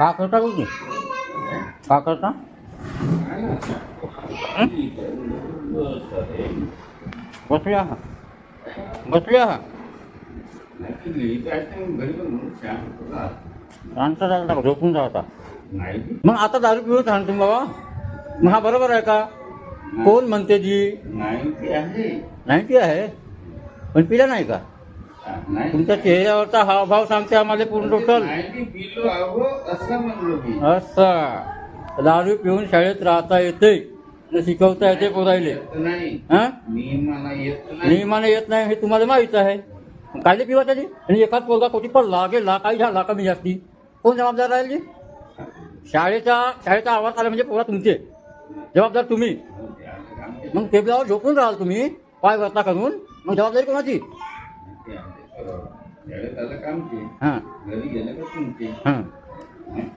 का करता तुम्ही का करता? बसले आहात बसले आहात शांत राहिला झोपून जा आता. मग आता दारू पिऊन सांग तुम्ही बाबा. मग हा बरोबर आहे का? कोण म्हणते जी? नाही ती आहे. पण पिला नाही का? तुमच्या चेहऱ्यावरचा हावभाव सांगते आम्हाला पूर्ण टोटल. असं म्हणलो मी. असं. दारू पिऊन शाळेत राहता येते न शिकवता येते पोरायले. येत नाही. हा? नियमाला येत नाही. नियमाने येत नाही हे तुम्हाला माहीत आहे. कायले पिवा त्याची आणि एखाद पोरगा कोटी पडला गेला काही झाला कमी जास्ती कोण जबाबदार राहील? जी? शाळेचा शाळेचा आवाज आला म्हणजे पोरा तुमचे. जबाबदार तुम्ही. मग टेबलावर झोपून राहाल तुम्ही पाय वरता करून. मग जबाबदारी कोणाची? त्यावेळेस त्याला काम घरी गेलं का तुमचे